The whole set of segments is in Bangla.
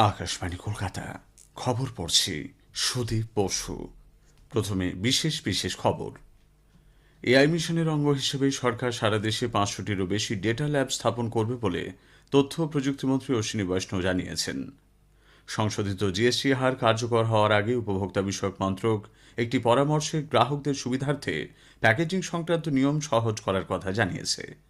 আকাশবাণী কলকাতা। খবর পড়ছি সুদীপ বসু। প্রথমে বিশেষ বিশেষ খবর। এআই মিশনের অঙ্গ হিসেবে সরকার সারা দেশে পাঁচশোটিরও বেশি ডেটা ল্যাব স্থাপন করবে বলে তথ্য প্রযুক্তিমন্ত্রী অশ্বিনী বৈষ্ণব জানিয়েছেন। সংশোধিত জিএসটি হার কার্যকর হওয়ার আগে উপভোক্তা বিষয়ক মন্ত্রক একটি পরামর্শে গ্রাহকদের সুবিধার্থে প্যাকেজিং সংক্রান্ত নিয়ম সহজ করার কথা জানিয়েছে।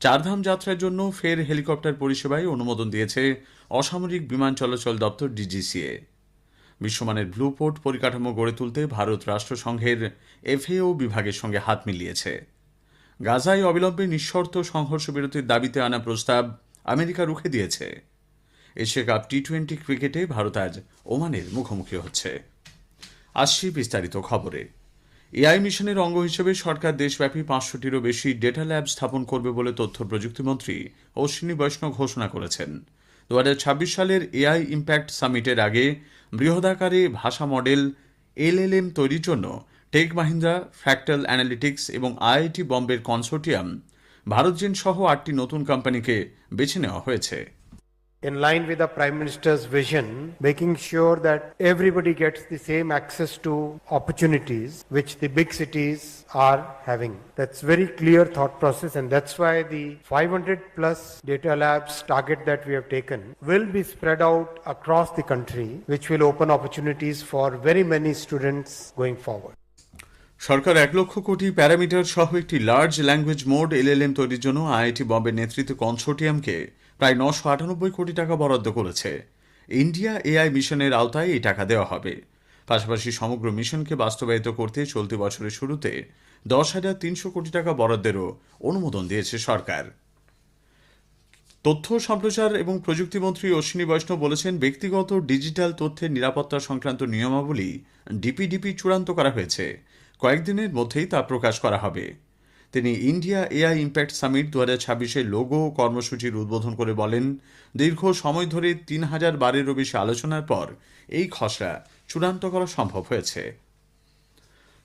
চারধাম যাত্রার জন্য ফের হেলিকপ্টার পরিষেবায় অনুমোদন দিয়েছে অসামরিক বিমান চলাচল দপ্তর ডিজিসিএ। বিশ্বমানের ব্লুপোর্ট পরিকাঠামো গড়ে তুলতে ভারত রাষ্ট্রসংঘের এফএও বিভাগের সঙ্গে হাত মিলিয়েছে। গাজায় অবিলম্বে নিঃশর্ত সংঘর্ষ বিরতির দাবিতে আনা প্রস্তাব আমেরিকা রুখে দিয়েছে। এশিয়া কাপ টি টোয়েন্টি ক্রিকেটে ভারত আজ ওমানের মুখোমুখি হচ্ছে। আসছি বিস্তারিত খবরে। এআই মিশনের অঙ্গ হিসেবে সরকার দেশব্যাপী পাঁচশোটিরও বেশি ডেটা ল্যাব স্থাপন করবে বলে তথ্য প্রযুক্তিমন্ত্রী অশ্বিনী বৈষ্ণব ঘোষণা করেছেন। দু হাজার ছাব্বিশ সালের এআই ইম্প্যাক্ট সামিটের আগে বৃহদাকারে ভাষা মডেল এলএলএম তৈরির জন্য টেক মাহিন্দ্রা ফ্র্যাক্টাল অ্যানালিটিক্স এবং আইআইটি বম্বের কনসোর্টিয়াম, ভারতজেন সহ আটটি নতুন কোম্পানিকে বেছে নেওয়া হয়েছে। in line with the Prime Minister's vision, making sure that everybody gets the same access to opportunities which the big cities are having. That's very clear thought process and that's why the 500 plus data labs target that we have taken will be spread out across the country which will open opportunities for very many students going forward. সরকার এক লক্ষ কোটি প্যারামিটার সহ একটি লার্জ ল্যাঙ্গুয়েজ মোড এলএলএম তৈরির জন্য আইআইটি বম্বের নেতৃত্বে কনসোর্টিয়ামকে প্রায় নশো আটানব্বই কোটি টাকা বরাদ্দ করেছে। ইন্ডিয়া এআই মিশনের আওতায় এই টাকা দেওয়া হবে। পাশাপাশি সমগ্র মিশনকে বাস্তবায়িত করতে চলতি বছরের শুরুতে দশ হাজার তিনশো কোটি টাকা বরাদ্দেরও অনুমোদন দিয়েছে সরকার। তথ্য সম্প্রচার এবং প্রযুক্তিমন্ত্রী অশ্বিনী বৈষ্ণব বলেছেন, ব্যক্তিগত ডিজিটাল তথ্যের নিরাপত্তা সংক্রান্ত নিয়মাবলী ডিপিডিপি চূড়ান্ত করা হয়েছে। কয়েকদিনের মধ্যেই তা প্রকাশ করা হবে। তিনি ইন্ডিয়া এআই ইম্প্যাক্ট সামিট দু হাজার ছাব্বিশের লোগো কর্মসূচির উদ্বোধন করে বলেন, দীর্ঘ সময় ধরে তিন হাজার বারেরও বেশি আলোচনার পর এই খসড়া চূড়ান্ত করা সম্ভব হয়েছে।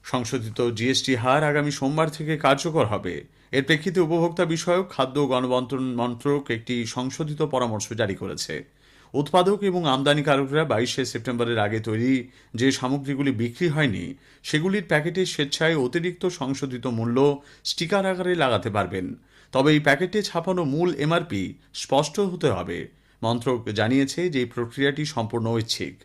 সংশোধিত জিএসটি হার আগামী সোমবার থেকে কার্যকর হবে। এর প্রেক্ষিতে উপভোক্তা বিষয়ক, খাদ্য গণবন্টন মন্ত্রক একটি সংশোধিত পরামর্শ জারি করেছে। উৎপাদক এবং আমদানিকারকরা বাইশে সেপ্টেম্বরের আগে তৈরি যে সামগ্রীগুলি বিক্রি হয়নি, সেগুলির প্যাকেটে স্বেচ্ছায় অতিরিক্ত সংশোধিত মূল্য স্টিকার আকারে লাগাতে পারবেন। তবে এই প্যাকেটে ছাপানো মূল এমআরপি স্পষ্ট হতে হবে। মন্ত্রক জানিয়েছে যে এই প্রক্রিয়াটি সম্পূর্ণ ঐচ্ছিক।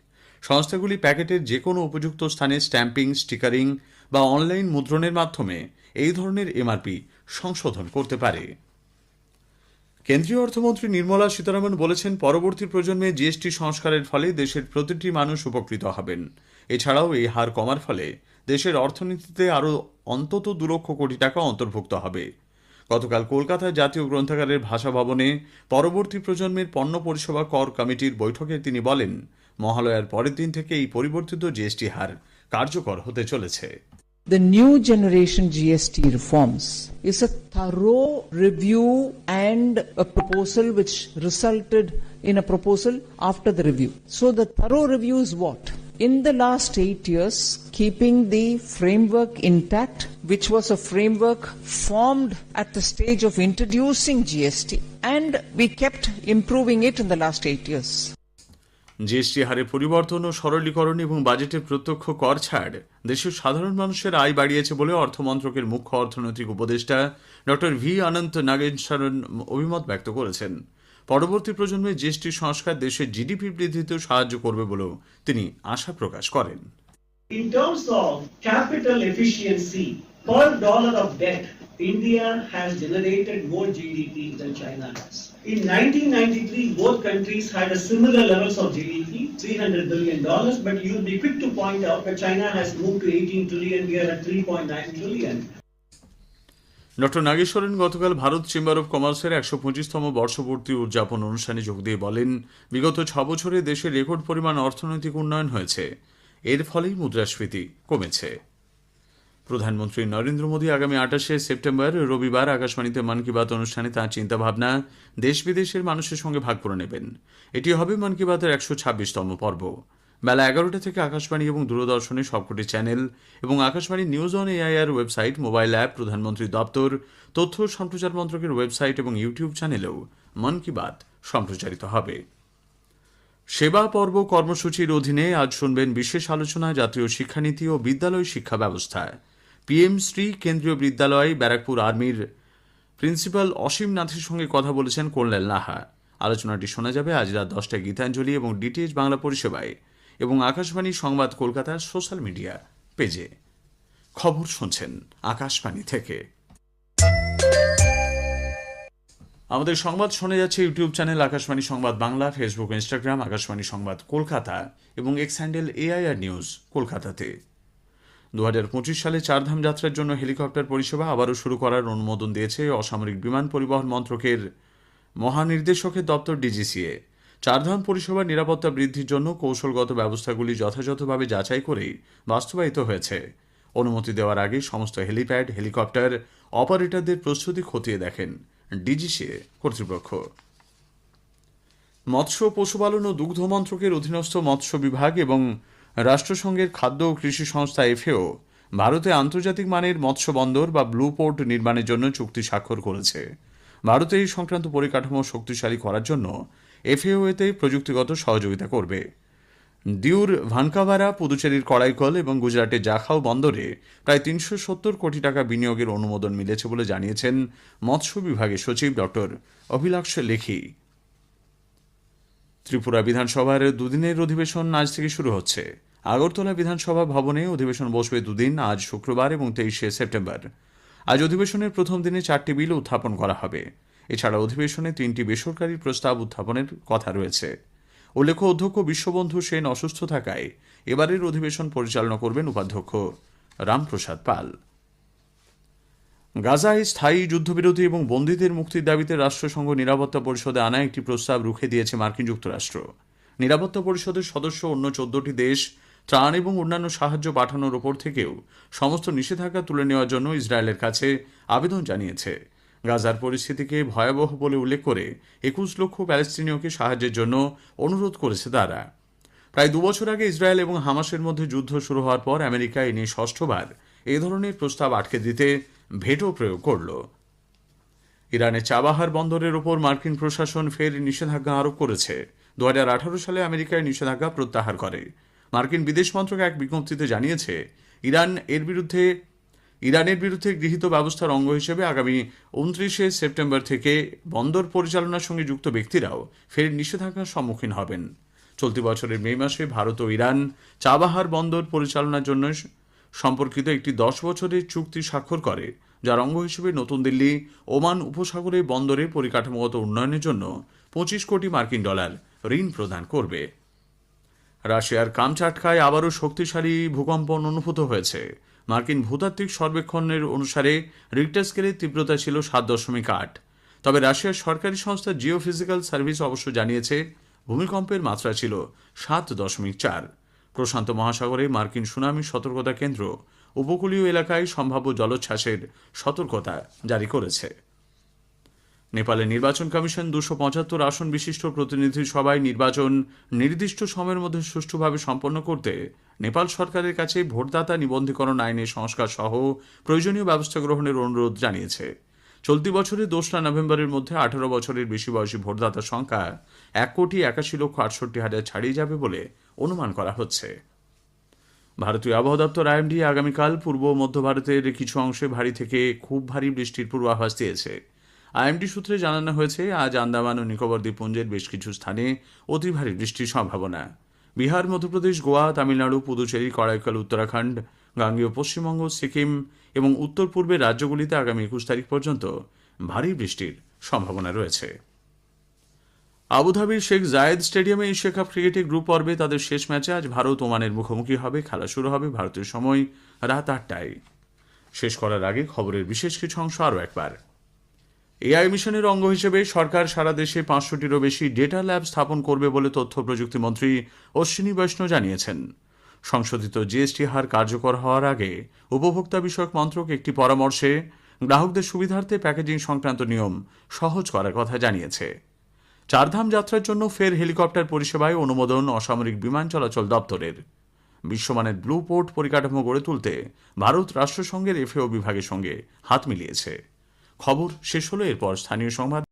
সংস্থাগুলি প্যাকেটের যে কোনো উপযুক্ত স্থানে স্ট্যাম্পিং, স্টিকারিং বা অনলাইন মুদ্রণের মাধ্যমে এই ধরনের এমআরপি সংশোধন করতে পারে। কেন্দ্রীয় অর্থমন্ত্রী নির্মলা সীতারামন বলেছেন, পরবর্তী প্রজন্মে জিএসটি সংস্কারের ফলে দেশের প্রতিটি মানুষ উপকৃত হবেন। এছাড়াও এই হার কমার ফলে দেশের অর্থনীতিতে আরও অন্তত দু লক্ষ কোটি টাকা অন্তর্ভুক্ত হবে। গতকাল কলকাতায় জাতীয় গ্রন্থাগারের ভাষা ভবনে পরবর্তী প্রজন্মের পণ্য পরিষেবা কর কমিটির বৈঠকে তিনি বলেন, মহালয়ার পরের দিন থেকে এই পরিবর্তিত জিএসটি হার কার্যকর হতে চলেছে। The new generation GST reforms is a thorough review and a proposal which resulted in a proposal after the review. So the thorough review is what? In the last eight years, keeping the framework intact, which was a framework formed at the stage of introducing GST, and we kept improving it in the last eight years. GST হারে পরিবর্তন ও সরলীকরণ এবং বাজেটের প্রত্যক্ষ কর ছাড়। দেশের সাধারণ মানুষের আয় বাড়িয়েছে বলে অর্থমন্ত্রকের মুখ্য অর্থনৈতিক উপদেষ্টা ডক্টর ভি অনন্ত নাগেশ্বরন অভিমত ব্যক্ত করেছেন। পরবর্তী প্রজন্মে জিএসটি সংস্কার দেশের জিডিপি বৃদ্ধিতেও সাহায্য করবে বলেও তিনি আশা প্রকাশ করেন। In terms of capital efficiency per dollar of debt, India has generated more GDP than China has. In 1993, both countries had a similar levels of GDP, 300 billion dollars, but you'll be quick to point out that China has moved to 18 trillion, we are at 3.9 trillion. Doctor Nageswaran গতকাল ভারত চেম্বার অব কমার্সের একশো পঁচিশতম বর্ষপূর্তি উদযাপন অনুষ্ঠানে যোগ দিয়ে বলেন বিগত ছ বছরে দেশে রেকর্ড পরিমাণ অর্থনৈতিক উন্নয়ন হয়েছে এর ফলেই মুদ্রাস্ফীতি কমেছে প্রধানমন্ত্রী নরেন্দ্র মোদী আগামী আঠাশে সেপ্টেম্বর রবিবার আকাশবাণীতে মন কি বাত অনুষ্ঠানে তাঁর চিন্তাভাবনা দেশ বিদেশের মানুষের সঙ্গে ভাগ করে নেবেন। এটি হবে মন কি বাতের একশো ছাব্বিশতম পর্ব। বেলা এগারোটা থেকে আকাশবাণী এবং দূরদর্শনের সবকটি চ্যানেল এবং Akashvani news on AIR website, mobile app, প্রধানমন্ত্রী দপ্তর, তথ্য সম্প্রচার মন্ত্রকের ওয়েবসাইট এবং ইউটিউব চ্যানেলেও মন কি বাত সম্প্রচারিত হবে। সেবা পর্ব কর্মসূচির অধীনে আজ শুনবেন বিশেষ আলোচনা, জাতীয় শিক্ষানীতি ও বিদ্যালয় শিক্ষা ব্যবস্থা। পিএম শ্রী কেন্দ্রীয় বিদ্যালয় ব্যারাকপুর আর্মির প্রিন্সিপাল অসীম নাথের সঙ্গে কথা বলেছেন কল্যাণ লাহা আলোচনাটি শোনা যাবে আজ রাত দশটায় গীতাঞ্জলি এবং ডিটিএইচ বাংলা পরিষেবায় এবং আকাশবাণী সংবাদ কলকাতার সোশ্যাল মিডিয়া পেজে। খবর শুনছেন আকাশবাণী থেকে। আমাদের সংবাদ শোনা যাচ্ছে ইউটিউব চ্যানেল আকাশবাণী সংবাদ বাংলা, ফেসবুক, ইনস্টাগ্রাম, আকাশবাণী সংবাদ কলকাতা এবং এক্স হ্যান্ডেল এআইআর নিউজ কলকাতাতে। দু হাজার পঁচিশ সালে চারধাম যাত্রার জন্য হেলিকপ্টার পরিষেবা আবারও শুরু করার অনুমোদন দিয়েছে অসামরিক বিমান পরিবহন মন্ত্রকের মহানির্দেশকের দপ্তর ডিজিসিএ। চারধাম পরিষেবার নিরাপত্তা বৃদ্ধির জন্য কৌশলগত ব্যবস্থাগুলি যথাযথভাবে যাচাই করেই বাস্তবায়িত হয়েছে। অনুমতি দেওয়ার আগে সমস্ত হেলিপ্যাড, হেলিকপ্টার অপারেটরদের প্রস্তুতি খতিয়ে দেখেন ডিজিসিএ কর্তৃপক্ষ। মৎস্য পশুপালন ও দুগ্ধ মন্ত্রকের অধীনস্থ মৎস্য বিভাগ এবং রাষ্ট্রসংঘের খাদ্য ও কৃষি সংস্থা এফএও ভারতে আন্তর্জাতিক মানের মৎস্য বন্দর বা ব্লু পোর্ট নির্মাণের জন্য চুক্তি স্বাক্ষর করেছে। ভারতে এই সংক্রান্ত পরিকাঠামো শক্তিশালী করার জন্য এফএও এতে প্রযুক্তিগত সহযোগিতা করবে। দিউর ভানকাভারা, পুদুচেরির কড়াইকল এবং গুজরাটের জাখাও বন্দরে প্রায় তিনশো সত্তর কোটি টাকা বিনিয়োগের অনুমোদন মিলেছে বলে জানিয়েছেন মৎস্য বিভাগের সচিব ডক্টর অভিলাক্ষ লেখি। ত্রিপুরা বিধানসভার দুদিনের অধিবেশন আজ থেকে শুরু হচ্ছে। আগরতলা বিধানসভা ভবনে অধিবেশন বসবে দুদিন, আজ শুক্রবার এবং তেইশে সেপ্টেম্বর। আজ অধিবেশনের প্রথম দিনে চারটি বিল উত্থাপন করা হবে। এছাড়া অধিবেশনে তিনটি বেসরকারি প্রস্তাব উত্থাপনের কথা রয়েছে। উল্লেখ্য, অধ্যক্ষ বিশ্ববন্ধু সেন অসুস্থ থাকায় এবারের অধিবেশন পরিচালনা করবেন উপাধ্যক্ষ রামপ্রসাদ পাল। গাজায় স্থায়ী যুদ্ধবিরতি এবং বন্দীদের মুক্তির দাবিতে রাষ্ট্রসংঘ নিরাপত্তা পরিষদে আনা একটি প্রস্তাব রুখে দিয়েছে মার্কিন যুক্তরাষ্ট্র। নিরাপত্তা পরিষদের সদস্য অন্য চোদ্দটি দেশ, ত্রাণ এবং অন্যান্য সাহায্য পাঠানোর ওপর থেকেও সমস্ত নিষেধাজ্ঞা তুলে নেওয়ার জন্য ইসরায়েলের কাছে আবেদন জানিয়েছে। গাজার পরিস্থিতিকে ভয়াবহ বলে উল্লেখ করে একুশ লক্ষ প্যালেস্তিনীয়কে সাহায্যের জন্য অনুরোধ করেছে তারা। প্রায় দুবছর আগে ইসরায়েল এবং হামাসের মধ্যে যুদ্ধ শুরু হওয়ার পর আমেরিকা এ নিয়ে ষষ্ঠবার এ ধরনের প্রস্তাব আটকে দিতে ভেটো প্রয়োগ করল। ইরানের চাবাহার বন্দরের ওপর মার্কিন প্রশাসন ফের নিষেধাজ্ঞা আরোপ করেছে। দু হাজার আঠারো সালে আমেরিকায় নিষেধাজ্ঞা প্রত্যাহার করে। মার্কিন বিদেশ মন্ত্রক এক বিজ্ঞপ্তিতে জানিয়েছে, ইরান এর বিরুদ্ধে, ইরানের বিরুদ্ধে গৃহীত ব্যবস্থার অঙ্গ হিসেবে আগামী উনত্রিশে সেপ্টেম্বর থেকে বন্দর পরিচালনার সঙ্গে যুক্ত ব্যক্তিরাও ফের নিষেধাজ্ঞার সম্মুখীন হবেন। চলতি বছরের মে মাসে ভারত ও ইরান চাবাহার বন্দর পরিচালনার জন্য সম্পর্কিত একটি দশ বছরের চুক্তি স্বাক্ষর করে, যার অঙ্গ হিসেবে নতুন দিল্লি, ওমান উপসাগরে বন্দরে পরিকাঠামোগত উন্নয়নের জন্য পঁচিশ কোটি মার্কিন ডলার ঋণ প্রদান করবে। রাশিয়ার কামচাটকায় আবারও শক্তিশালী ভূকম্পন অনুভূত হয়েছে। মার্কিন ভূতাত্ত্বিক সর্বেক্ষণের অনুসারে রিক্টার স্কেলের তীব্রতা ছিল সাত দশমিক আট। তবে রাশিয়ার সরকারি সংস্থা জিওফিজিক্যাল সার্ভিস অবশ্য জানিয়েছে, ভূমিকম্পের মাত্রা ছিল সাত দশমিক চার। প্রশান্ত মহাসাগরে মার্কিন সুনামি সতর্কতা কেন্দ্র উপকূলীয় এলাকায় সম্ভাব্য জলোচ্ছ্বাসের সতর্কতা জারি করেছে। নেপালে নির্বাচন কমিশন দুশো পঁচাত্তর আসন বিশিষ্ট প্রতিনিধি সভায় নির্বাচন নির্দিষ্ট সময়ের মধ্যে সুষ্ঠুভাবে সম্পন্ন করতে নেপাল সরকারের কাছে ভোটদাতা নিবন্ধীকরণ আইনের সংস্কার সহ প্রয়োজনীয় ব্যবস্থা গ্রহণের অনুরোধ জানিয়েছে। চলতি বছরের দোসরা নভেম্বরের মধ্যে আঠারো বছরের বেশি বয়সী ভোটদাতার সংখ্যা এক কোটি একাশি লক্ষ আটষট্টি হাজার ছাড়িয়ে যাবে বলে অনুমান করা হচ্ছে। ভারতীয় আবহাওয়া দপ্তর আইএমডি আগামীকাল পূর্ব মধ্য ভারতের কিছু অংশে ভারী থেকে খুব ভারী বৃষ্টির পূর্বাভাস দিয়েছে। আইএমডি সূত্রে জানানো হয়েছে, আজ আন্দামান ও নিকোবর দ্বীপপুঞ্জের বেশ কিছু স্থানে অতি ভারী বৃষ্টির সম্ভাবনা। বিহার, মধ্যপ্রদেশ, গোয়া, তামিলনাড়ু, পুদুচেরি, কড়াইকাল, উত্তরাখণ্ড গাঙ্গেয় পশ্চিমবঙ্গ, সিকিম এবং উত্তর পূর্বের রাজ্যগুলিতে আগামী একুশ তারিখ পর্যন্ত ভারী বৃষ্টির সম্ভাবনা রয়েছে। আবুধাবির শেখ জায়েদ স্টেডিয়ামে এশিয়া কাপ ক্রিকেটে গ্রুপ পর্বে তাদের শেষ ম্যাচে আজ ভারত ওমানের মুখোমুখি হবে, খেলা শুরু হবে ভারতীয় সময় রাত আটটায়। শেষ করার আগে খবরের বিশেষ কিছু অংশ আরও একবার। এআই মিশনের অঙ্গ হিসেবে সরকার সারা দেশে পাঁচশোটিরও বেশি ডেটা ল্যাব স্থাপন করবে বলে তথ্য প্রযুক্তি মন্ত্রী অশ্বিনী বৈষ্ণব জানিয়েছেন। সংশোধিত জিএসটি হার কার্যকর হওয়ার আগে উপভোক্তা বিষয়ক মন্ত্রক একটি পরামর্শে গ্রাহকদের সুবিধার্থে প্যাকেজিং সংক্রান্ত নিয়ম সহজ করার কথা জানিয়েছে। চারধাম যাত্রার জন্য ফের হেলিকপ্টার পরিষেবায় অনুমোদন অসামরিক বিমান চলাচল দপ্তরের। বিশ্বমানের ব্লু পোর্ট পরিকাঠামো গড়ে তুলতে ভারত রাষ্ট্রসংঘের এফএও বিভাগের সঙ্গে হাত মিলিয়েছে। খবর শেষ হলো এরপর স্থানীয় সংবাদ